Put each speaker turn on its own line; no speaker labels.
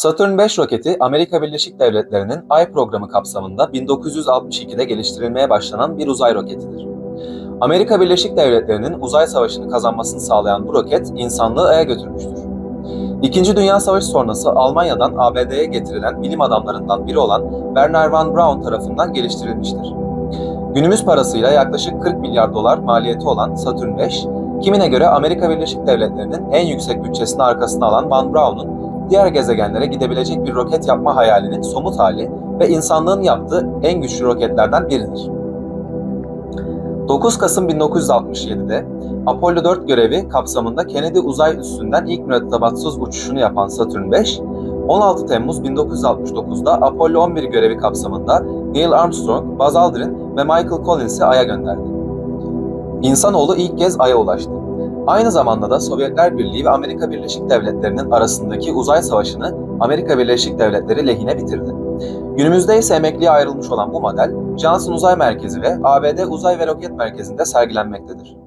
Saturn V roketi Amerika Birleşik Devletleri'nin Ay programı kapsamında 1962'de geliştirilmeye başlanan bir uzay roketidir. Amerika Birleşik Devletleri'nin uzay savaşını kazanmasını sağlayan bu roket insanlığı Ay'a götürmüştür. İkinci Dünya Savaşı sonrası Almanya'dan ABD'ye getirilen bilim adamlarından biri olan Werner von Braun tarafından geliştirilmiştir. Günümüz parasıyla yaklaşık 40 milyar dolar maliyeti olan Saturn V, kimine göre Amerika Birleşik Devletleri'nin en yüksek bütçesini arkasına alan Von Braun'un diğer gezegenlere gidebilecek bir roket yapma hayalinin somut hali ve insanlığın yaptığı en güçlü roketlerden biridir. 9 Kasım 1967'de Apollo 4 görevi kapsamında Kennedy uzay üssünden ilk mürettebatsız uçuşunu yapan Saturn V, 16 Temmuz 1969'da Apollo 11 görevi kapsamında Neil Armstrong, Buzz Aldrin ve Michael Collins'i Ay'a gönderdi. İnsanoğlu ilk kez Ay'a ulaştı. Aynı zamanda da Sovyetler Birliği ve Amerika Birleşik Devletleri'nin arasındaki uzay savaşını Amerika Birleşik Devletleri lehine bitirdi. Günümüzde ise emekliye ayrılmış olan bu model, Johnson Uzay Merkezi ve ABD Uzay ve Roket Merkezi'nde sergilenmektedir.